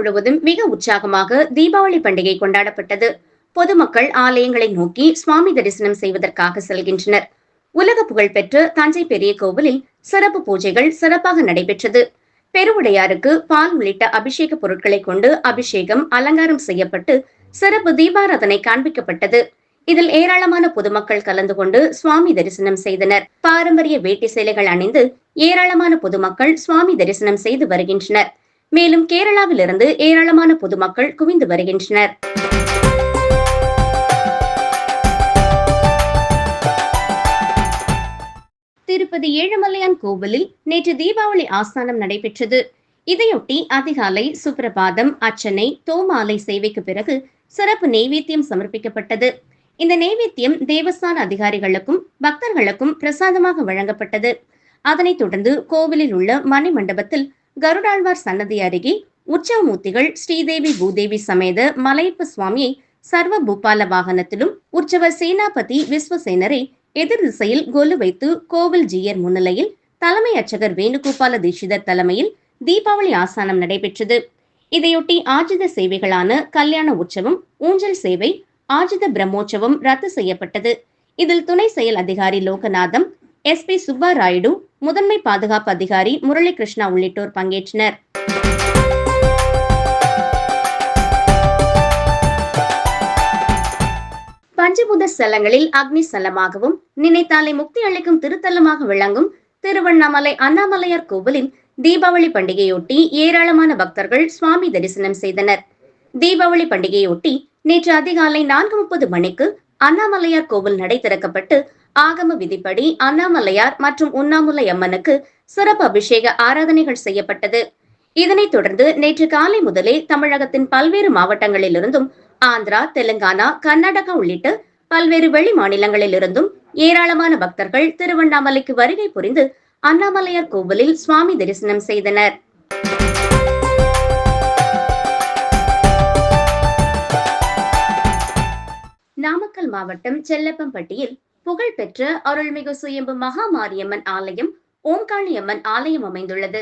முழுவதும் மிக உற்சாகமாக தீபாவளி பண்டிகை கொண்டாடப்பட்டது. பொதுமக்கள் ஆலயங்களை நோக்கி சுவாமி தரிசனம் செய்வதற்காக செல்கின்றனர். உலக புகழ்பெற்ற தஞ்சை பெரிய கோவிலில் சிறப்பு பூஜைகள் சிறப்பாக நடைபெற்றது. பெருவுடையாருக்கு பால் உள்ளிட்ட அபிஷேக பொருட்களை கொண்டு அபிஷேகம் அலங்காரம் செய்யப்பட்டு சிறப்பு தீபாராதனை காண்பிக்கப்பட்டது. இதில் ஏராளமான பொதுமக்கள் கலந்து கொண்டு சுவாமி தரிசனம் செய்தனர். பாரம்பரிய வேட்டி சேலைகள் அணிந்து ஏராளமான பொதுமக்கள் சுவாமி தரிசனம் செய்து வருகின்றனர். மேலும் கேரளாவிலிருந்து ஏராளமான பொதுமக்கள் குவிந்து வருகின்றனர். திருப்பதி ஏழுமலையான் கோவிலில் நேற்று தீபாவளி ஆஸ்தானம் நடைபெற்றது. இதையொட்டி அதிகாலை சுப்பிரபாதம் அர்ச்சனை தோமாலை சேவைக்கு பிறகு சிறப்பு நெய்வேத்தியம் சமர்ப்பிக்கப்பட்டது. இந்த நெய்வேத்தியம் தேவஸ்தான அதிகாரிகளுக்கும் பக்தர்களுக்கும் பிரசாதமாக வழங்கப்பட்டது. அதனைத் தொடர்ந்து கோவிலில் உள்ள மணி மண்டபத்தில் கருடாழ்வார் சன்னதி அருகே உற்சவமூர்த்திகள் ஸ்ரீதேவி பூதேவி சமேத மலையப்ப சுவாமியை சர்வ பூபால வாகனத்திலும் உற்சவர் சேனாபதி விஸ்வசேனரை எதிர் திசையில் கொலு வைத்து கோவில் ஜீயர் முன்னிலையில் தலைமை அர்ச்சகர் வேணுகோபால தீட்சிதர் தலைமையில் தீபாவளி ஆசானம் நடைபெற்றது. இதையொட்டி ஆஜித சேவைகளான கல்யாண உற்சவம் ஊஞ்சல் சேவை ஆஜித பிரம்மோற்சவம் ரத்து செய்யப்பட்டது. இதில் துணை செயல் அதிகாரி லோகநாதம் எஸ்பி சுப்பா ராயுடு முதன்மை பாதுகாப்பு அதிகாரி முரளி கிருஷ்ணா உள்ளிட்டோர் பங்கேற்றனர். பஞ்சபூத ஸ்தலங்களில் அக்னி ஸ்தலமாகவும் நினைத்தாலே முக்தி அளிக்கும் திருத்தலமாக விளங்கும் திருவண்ணாமலை அண்ணாமலையார் கோவிலின் தீபாவளி பண்டிகையொட்டி ஏராளமான பக்தர்கள் சுவாமி தரிசனம் செய்தனர். தீபாவளி பண்டிகையொட்டி நேற்று அதிகாலை நான்கு முப்பது மணிக்கு அண்ணாமலையார் கோவில் நடை திறக்கப்பட்டு ஆகம விதிப்படி அண்ணாமலையார் மற்றும் உண்ணாமுலை அம்மனுக்கு சிறப்பு அபிஷேக ஆராதனைகள் செய்யப்பட்டது. இதனைத் தொடர்ந்து நேற்று காலை முதலே தமிழகத்தின் பல்வேறு மாவட்டங்களிலிருந்தும் ஆந்திரா தெலுங்கானா கர்நாடகா உள்ளிட்ட பல்வேறு வெளி மாநிலங்களிலிருந்தும் ஏராளமான பக்தர்கள் திருவண்ணாமலைக்கு வருகை புரிந்து அண்ணாமலையார் கோவிலில் சுவாமி தரிசனம் செய்தனர். நாமக்கல் மாவட்டம் செல்லப்பம்பட்டியில் புகழ்பெற்ற அருள்மிகு சுயம்பு மகாமாரியம்மன் ஆலயம் ஓம்காளியம்மன் ஆலயம் அமைந்துள்ளது.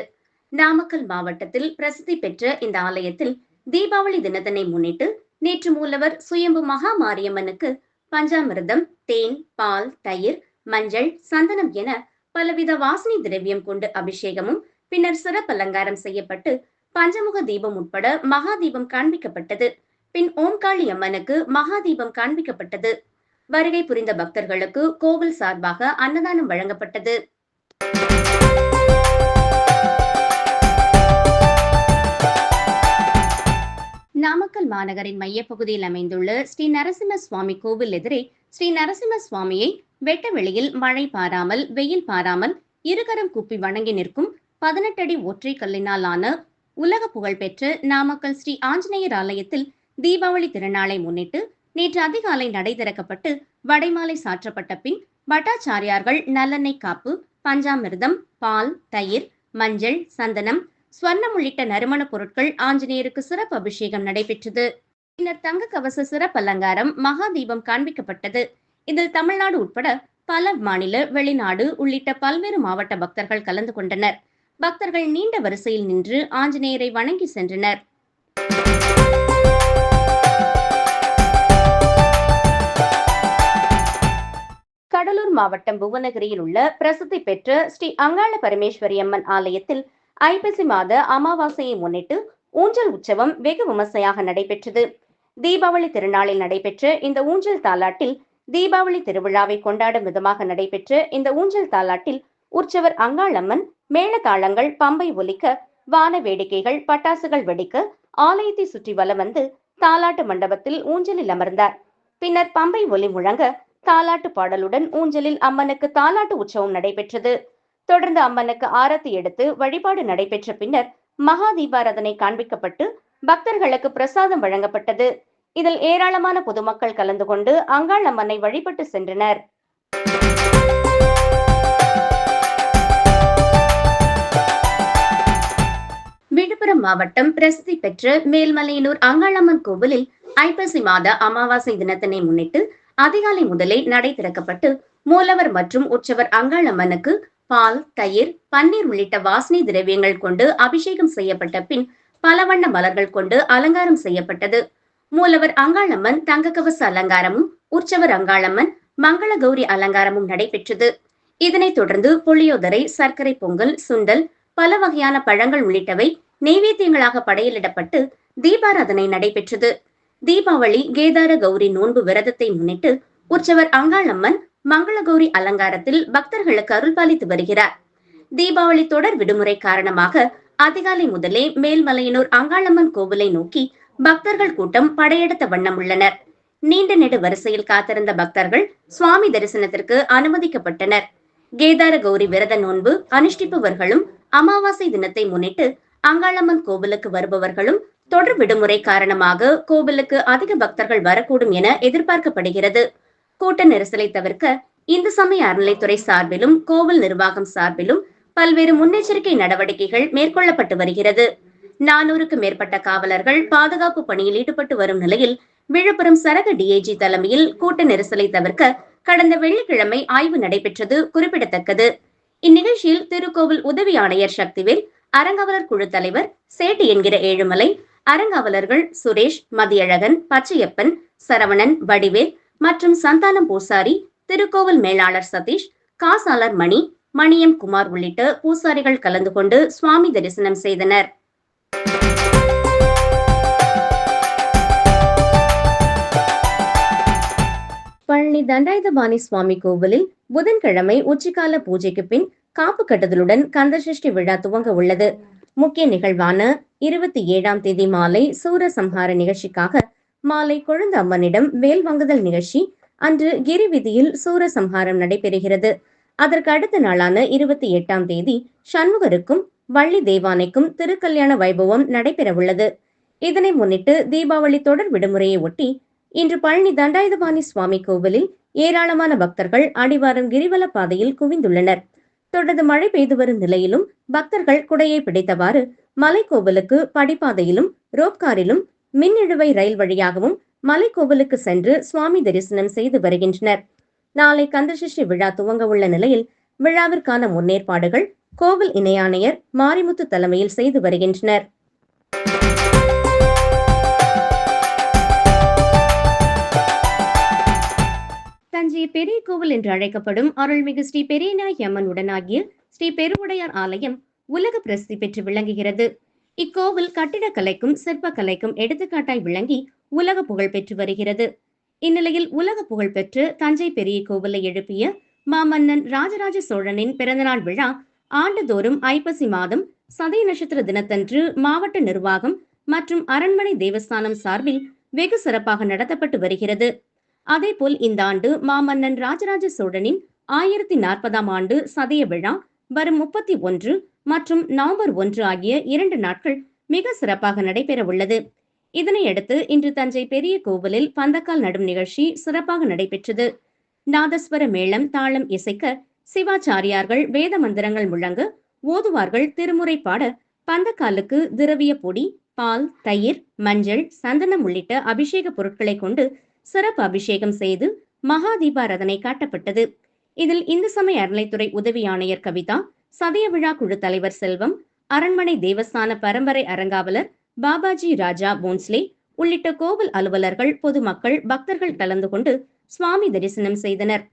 நாமக்கல் மாவட்டத்தில் பிரசித்தி பெற்ற இந்த ஆலயத்தில் தீபாவளி தினத்தினை முன்னிட்டு நேற்று மூலவர் சுயம்பு மகாமாரியம்மனுக்கு பஞ்சாமிர்தம் தேன் பால் தயிர் மஞ்சள் சந்தனம் என பலவித வாசனை திரவியம் கொண்டு அபிஷேகமும் பின்னர் சிறப்பு அலங்காரம் செய்யப்பட்டு பஞ்சமுக தீபம் உட்பட மகா தீபம் காண்பிக்கப்பட்டது. பின் ஓம்காளி அம்மனுக்கு மகா தீபம் காண்பிக்கப்பட்டது. வருகை புரிந்த பக்தர்களுக்கு கோவில் சார்பாக அன்னதானம் வழங்கப்பட்டது. நாமக்கல் மாநகரின் மையப்பகுதியில் அமைந்துள்ள ஸ்ரீ நரசிம்ம சுவாமி கோவில் எதிரே ஸ்ரீ நரசிம்ம சுவாமியை வெட்ட வெளியில் மழை பாராமல் வெயில் பாராமல் இருகரம் குப்பி வணங்கி நிற்கும் பதினெட்டு அடி ஒற்றை கல்லினால் ஆன உலக புகழ்பெற்ற நாமக்கல் ஸ்ரீ ஆஞ்சநேயர் ஆலயத்தில் தீபாவளி திருநாளை முன்னிட்டு நேற்று அதிகாலை நடை திறக்கப்பட்டு வடைமாலை சாற்றப்பட்ட பின் பட்டாச்சாரியார்கள் நல்லெண்ணெய் காப்பு பஞ்சாமிர்தம் பால் தயிர் மஞ்சள் சந்தனம் ஸ்வர்ணம் உள்ளிட்ட நறுமண பொருட்கள் ஆஞ்சநேயருக்கு சிறப்பு அபிஷேகம் நடைபெற்றது. பின்னர் தங்க கவச சிறப்பு அலங்காரம் மகா தீபம் காண்பிக்கப்பட்டது. இதில் தமிழ்நாடு உட்பட பல மாநில வெளிநாடு உள்ளிட்ட பல்வேறு மாவட்ட பக்தர்கள் கலந்து கொண்டனர். பக்தர்கள் நீண்ட வரிசையில் நின்று ஆஞ்சநேயரை வணங்கி சென்றனர். மாவட்டம் புவனகிரியில் உள்ள பிரசித்தி பெற்ற ஸ்ரீ அங்காள பரமேஸ்வரி அம்மன் ஆலயத்தில் ஐப்பசி மாத அமாவாசையை முன்னிட்டு ஊஞ்சல் உற்சவம் வெகு விமர்சையாக நடைபெற்றது. தீபாவளி திருநாளில் நடைபெற்ற இந்த ஊஞ்சல் தாலாட்டில் தீபாவளி திருவிழாவை கொண்டாடும் விதமாக நடைபெற்ற இந்த ஊஞ்சல் தாலாட்டில் உற்சவர் அங்காளம்மன் மேளதாளங்கள் பம்பை ஒலிக்க வான வேடிக்கைகள் பட்டாசுகள் வெடிக்க ஆலயத்தை சுற்றி வலம் வந்து தாலாட்டு மண்டபத்தில் ஊஞ்சலில் அமர்ந்தார். பின்னர் பம்பை ஒலி முழங்க தாலாட்டு பாடலுடன் ஊஞ்சலில் அம்மனுக்கு தாலாட்டு உற்சவம் நடைபெற்றது. தொடர்ந்து அம்மனுக்கு ஆரத்தி எடுத்து வழிபாடு நடைபெற்ற பின்னர் மகா தீபாராதனை காண்பிக்கப்பட்டு பக்தர்களுக்கு பிரசாதம் வழங்கப்பட்டது. இதில் ஏராளமான பொதுமக்கள் கலந்து கொண்டு அங்காள் அம்மனை வழிபட்டு சென்றனர். விழுப்புரம் மாவட்டம் பிரசித்தி பெற்ற மேல்மலையனூர் அங்காளம்மன் கோவிலில் ஐப்பசி மாத அமாவாசை தினத்தினை முன்னிட்டு அதிகாலை முதலே நடை திறக்கப்பட்டு மூலவர் மற்றும் உற்சவர் அங்காளம்மனுக்கு பால் தயிர் பன்னீர் உள்ளிட்ட வாசனை திரவியங்கள் கொண்டு அபிஷேகம் செய்யப்பட்ட பின் பல வண்ண மலர்கள் கொண்டு அலங்காரம் செய்யப்பட்டது. மூலவர் அங்காளம்மன் தங்கக்கவச அலங்காரமும் உற்சவர் அங்காளம்மன் மங்கள கௌரி அலங்காரமும் நடைபெற்றது. இதனைத் தொடர்ந்து புளியோதரை சர்க்கரை பொங்கல் சுண்டல் பல வகையான பழங்கள் உள்ளிட்டவை நெய்வேத்தியங்களாக படையலிடப்பட்டு தீபாராதனை நடைபெற்றது. தீபாவளி கேதார கௌரி நோன்பு விரதத்தை முன்னிட்டு உற்சவர் அங்காளம்மன் மங்களகௌரி அலங்காரத்தில் பக்தர்களுக்கு அருள்பாலித்து வருகிறார். தீபாவளி தொடர் விடுமுறை காரணமாக அதிகாலை முதலே மேல்மலையனூர் அங்காளம்மன் கோவிலை நோக்கி பக்தர்கள் கூட்டம் படையெடுத்த வண்ணம் உள்ளனர். நீண்ட நெடு வரிசையில் காத்திருந்த பக்தர்கள் சுவாமி தரிசனத்திற்கு அனுமதிக்கப்பட்டனர். கேதார கௌரி விரத நோன்பு அனுஷ்டிப்பவர்களும் அமாவாசை தினத்தை முன்னிட்டு அங்காளம்மன் கோவிலுக்கு வருபவர்களும் தொடர் விடுமுறை காரணமாக கோவிலுக்கு அதிக பக்தர்கள் வரக்கூடும் என எதிர்பார்க்கப்படுகிறது. கூட்ட நெரிசலை தவிர்க்க இந்து சமய அறநிலைத்துறை சார்பிலும் கோவில் நிர்வாகம் சார்பிலும் பல்வேறு முன்னெச்சரிக்கை நடவடிக்கைகள் மேற்கொள்ளப்பட்டு வருகிறது. நானூறுக்கு மேற்பட்ட காவலர்கள் பாதுகாப்பு பணியில் ஈடுபட்டு வரும் நிலையில் விழுப்புரம் சரக டிஐஜி தலைமையில் கூட்ட நெரிசலை தவிர்க்க கடந்த வெள்ளிக்கிழமை ஆய்வு நடைபெற்றது குறிப்பிடத்தக்கது. இந்நிகழ்ச்சியில் திருக்கோவில் உதவி ஆணையர் சக்திவேல் அரங்கவலர் குழு தலைவர் சேட்டு என்கிற ஏழுமலை அரங்காவலர்கள் சுரேஷ் மதியழகன் பச்சையப்பன் சரவணன் வடிவேல் மற்றும் சந்தானம் பூசாரி திருக்கோவில் மேலாளர் சதீஷ் காசாளர் மணி மணியம் குமார் உள்ளிட்ட பூசாரிகள் கலந்து கொண்டு சுவாமி தரிசனம் செய்தனர். பழனி தண்டாயுதபாணி சுவாமி கோவிலில் புதன்கிழமை உச்சிக்கால பூஜைக்கு பின் காப்பு கட்டுதலுடன் கந்தசஷ்டி விழா துவங்க உள்ளது. முக்கிய நிகழ்வான இருபத்தி ஏழாம் தேதி மாலை சூரசம்ஹார நிகழ்ச்சிக்காக மாலை கொழுந்து அம்மனிடம் வேல் வாங்குதல் நிகழ்ச்சி அன்று கிரிவீதியில் சூரசம்ஹாரம் நடைபெறுகிறது. அதற்கு அடுத்த நாளான இருபத்தி எட்டாம் தேதி சண்முகருக்கும் வள்ளி தேவானைக்கும் திருக்கல்யாண வைபவம் நடைபெறவுள்ளது. இதனை முன்னிட்டு தீபாவளி தொடர் விடுமுறையை ஒட்டி இன்று பழனி தண்டாயுதபாணி சுவாமி கோவிலில் ஏராளமான பக்தர்கள் அடிவாரம் கிரிவல பாதையில் குவிந்துள்ளனர். தொடர்ந்து மழை பெய்து வரும் நிலையிலும் பக்தர்கள் குடையை பிடித்தவாறு மலைக்கோவிலுக்கு படிப்பாதையிலும் ரோப்காரிலும் மின்னிழுவை ரயில் வழியாகவும் மலைக்கோவிலுக்கு சென்று சுவாமி தரிசனம் செய்து வருகின்றனர். நாளை கந்தசஷ்டி விழா துவங்க உள்ள நிலையில் விழாவிற்கான முன்னேற்பாடுகள் கோவில் இணையாணையர் மாரிமுத்து தலைமையில் செய்து வருகின்றனர். தஞ்சை பெரிய கோவில் என்று அழைக்கப்படும் அருள்மிகு ஸ்ரீ பெரியநாய் அம்மன் உடனாகிய ஸ்ரீ பெருவுடையார் ஆலயம் உலக பிரசித்தி பெற்று விளங்குகிறது. இக்கோவில் கட்டிடக்கலைக்கும் சிற்பக்கலைக்கும் எடுத்துக்காட்டாய் விளங்கி உலக புகழ் பெற்று வருகிறது. இந்நிலையில் உலக புகழ் பெற்று தஞ்சை பெரிய கோவிலை எழுப்பிய மாமன்னன் ராஜராஜ சோழனின் பிறந்தநாள் விழா ஆண்டுதோறும் ஐப்பசி மாதம் சதய நட்சத்திர தினத்தன்று மாவட்ட நிர்வாகம் மற்றும் அரண்மனை தேவஸ்தானம் சார்பில் வெகு சிறப்பாக நடத்தப்பட்டு வருகிறது. அதேபோல் இந்த ஆண்டு மாமன்னன் ராஜராஜ சோழனின் ஆயிரத்தி நாற்பதாம் ஆண்டு சதய விழா வரும் முப்பத்தி ஒன்று மற்றும் நவம்பர் ஒன்று ஆகிய இரண்டு நாட்கள் மிக சிறப்பாக நடைபெற உள்ளது. இதனையடுத்து இன்று தஞ்சை பெரிய கோவிலில் பந்தக்கால் நடும் நிகழ்ச்சி சிறப்பாக நடைபெற்றது. நாதஸ்வர மேளம் தாளம் இசைக்க சிவாச்சாரியார்கள் வேத மந்திரங்கள் முழங்க ஓதுவார்கள் திருமுறை பாட பந்தக்காலுக்கு திரவிய பொடி பால் தயிர் மஞ்சள் சந்தனம் உள்ளிட்ட அபிஷேக பொருட்களை கொண்டு சிறப்பு அபிஷேகம் செய்து மகா தீபாரதனை காட்டப்பட்டது. இதில் இந்து சமய அறநிலைத்துறை உதவி ஆணையர் கவிதா சதய விழா குழு தலைவர் செல்வம் அரண்மனை தேவஸ்தான பரம்பரை அரங்காவலர் பாபாஜி ராஜா போன்ஸ்லே உள்ளிட்ட கோவில் அலுவலர்கள் பொதுமக்கள் பக்தர்கள் கலந்து கொண்டு சுவாமி தரிசனம் செய்தனர்.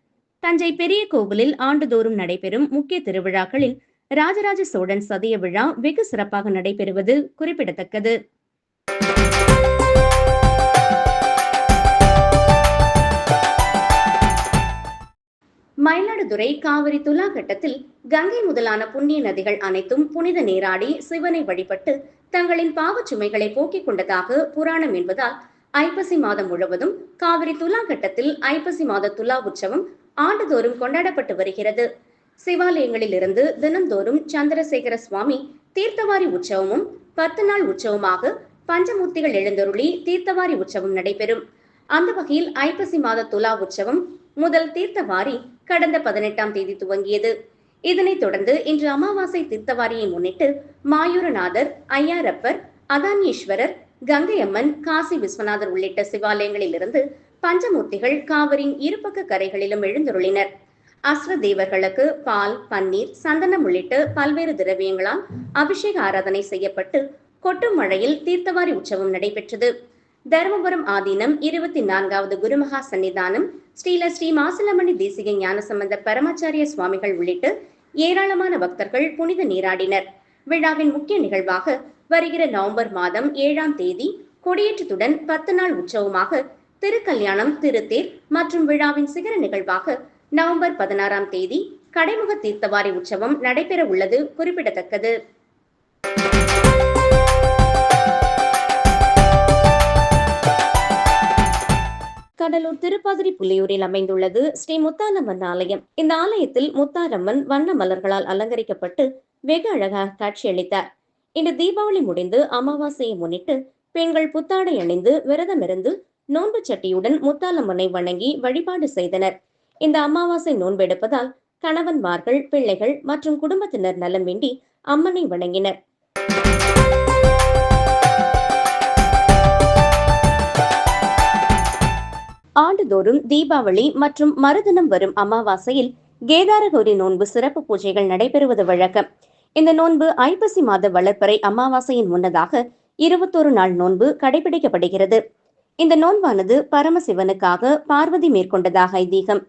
தஞ்சை பெரிய கோவிலில் ஆண்டுதோறும் நடைபெறும் முக்கிய திருவிழாக்களில் ராஜராஜ சோழன் சதய விழா வெகு சிறப்பாக நடைபெறுவது குறிப்பிடத்தக்கது. மயிலாடுதுறை காவிரி துலா கட்டத்தில் கங்கை முதலான புண்ணிய நதிகள் அனைத்தும் புனித நீராடி சிவனை வழிபட்டு தங்களின் பாவச் சுமைகளை போக்கிக் கொண்டதாக புராணம் என்பதால் ஐப்பசி மாதம் முழுவதும் காவிரி துலா கட்டத்தில் ஐப்பசி மாத துலா உற்சவம் ஆண்டுதோறும் கொண்டாடப்பட்டு வருகிறது. சிவாலயங்களில் இருந்து தினந்தோறும் சந்திரசேகர சுவாமி தீர்த்தவாரி உற்சவமும் பத்து நாள் உற்சவமாக பஞ்சமூர்த்திகள் எழுந்தருளி தீர்த்தவாரி உற்சவம் நடைபெறும். அந்த வகையில் ஐப்பசி மாத துலா உற்சவம் முதல் தீர்த்தவாரி கடந்த பதினெட்டாம் தேதி துவங்கியது. இதனைத் தொடர்ந்து இன்று அமாவாசை தீர்த்தவாரியை முன்னிட்டு மாயூரநாதர் ஐயாரப்பர் அதானீஸ்வரர் கங்கையம்மன் காசி விஸ்வநாதர் உள்ளிட்ட சிவாலயங்களிலிருந்து பஞ்சமூர்த்திகள் காவிரியின் இருபக்க கரைகளிலும் எழுந்துருளினர். அஸ்ர தேவர்களுக்கு பால் பன்னீர் சந்தனம் உள்ளிட்ட பல்வேறு திரவியங்களால் அபிஷேக ஆராதனை செய்யப்பட்டு கொட்டும் மழையில் தீர்த்தவாரி உற்சவம் நடைபெற்றது. தருமபுரம் ஆதீனம் இருபத்தி நான்காவது குருமகா சன்னிதானம். ஸ்ரீல ஸ்ரீ மாசிலமணி தேசிக ஞானசம்பந்த பரமாச்சாரிய சுவாமிகள் உள்ளிட்டு ஏராளமான பக்தர்கள் புனித நீராடினர். விழாவின் முக்கிய நிகழ்வாக வருகிற நவம்பர் மாதம் ஏழாம் தேதி கொடியேற்றத்துடன் பத்து நாள் உற்சவமாக திருக்கல்யாணம் திருத்தேர் மற்றும் விழாவின் சிகர நிகழ்வாக நவம்பர் பதினாறாம் தேதி கடைமுக தீர்த்தவாரி உற்சவம் நடைபெற உள்ளது குறிப்பிடத்தக்கது. கடலூர் திருப்பாதிரி புலியூரில் அமைந்துள்ளது ஸ்ரீ முத்தாலம்மன் ஆலயம். இந்த ஆலயத்தில் முத்தாரம்மன் வண்ண மலர்களால் அலங்கரிக்கப்பட்டு வெகு அழகாக காட்சியளித்தார். இன்று தீபாவளி முடிந்து அமாவாசையை முன்னிட்டு பெண்கள் புத்தாடை அணிந்து விரதமிருந்து நோன்பு சட்டியுடன் முத்தாலம்மனை வணங்கி வழிபாடு செய்தனர். இந்த அமாவாசை நோன்பெடுப்பதால் கணவன்மார்கள் பிள்ளைகள் மற்றும் குடும்பத்தினர் நலம் வேண்டி அம்மனை வணங்கினர். ஆண்டுதோறும் தீபாவளி மற்றும் மறுதினம் வரும் அமாவாசையில் கேதாரகௌரி நோன்பு சிறப்பு பூஜைகள் நடைபெறுவது வழக்கம். இந்த நோன்பு ஐப்பசி மாத வளர்ப்பறை அமாவாசையின் முன்னதாக இருபத்தோரு நாள் நோன்பு கடைபிடிக்கப்படுகிறது. இந்த நோன்பானது பரமசிவனுக்காக பார்வதி மேற்கொண்டதாக ஐதீகம்.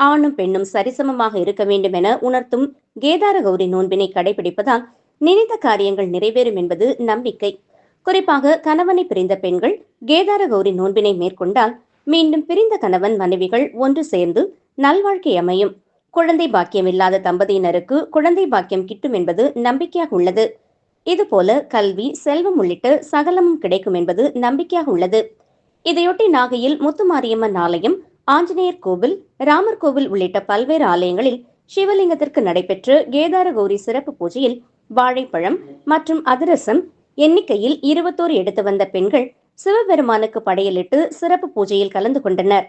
ஆணும் பெண்ணும் சரிசமமாக இருக்க வேண்டும் என உணர்த்தும் கேதார கௌரி நோன்பினை கடைபிடிப்பதால் நினைத்த காரியங்கள் நிறைவேறும் என்பது நம்பிக்கை. குறிப்பாக கணவனை பிரிந்த பெண்கள் கேதார கௌரி நோன்பினை மேற்கொண்டால் மீண்டும் பிரிந்த கணவன் மனைவிகள் ஒன்று சேர்ந்து நல்வாழ்க்கை அமையும். குழந்தை பாக்கியம் இல்லாத தம்பதியினருக்கு குழந்தை பாக்கியம் கிட்டும் என்பது நம்பிக்கையாக உள்ளது. இதுபோல கல்வி செல்வம் உள்ளிட்ட சகலமும் கிடைக்கும் என்பது நம்பிக்கையாக உள்ளது. இதையொட்டி நாகையில் முத்துமாரியம்மன் ஆலயம் ஆஞ்சநேயர் கோவில் ராமர் கோவில் உள்ளிட்ட பல்வேறு ஆலயங்களில் சிவலிங்கத்திற்கு நடைபெற்ற கேதார கௌரி சிறப்பு பூஜையில் வாழைப்பழம் மற்றும் அதிரசம் எண்ணிக்கையில் இருபத்தோரு எடுத்து வந்த பெண்கள் சிவபெருமானுக்கு படையலிட்டு சிறப்பு பூஜையில் கலந்து கொண்டனர்.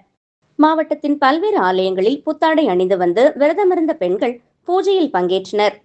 மாவட்டத்தின் பல்வேறு ஆலயங்களில் புத்தாடை அணிந்து வந்து விரதமிருந்த பெண்கள் பூஜையில் பங்கேற்றனர்.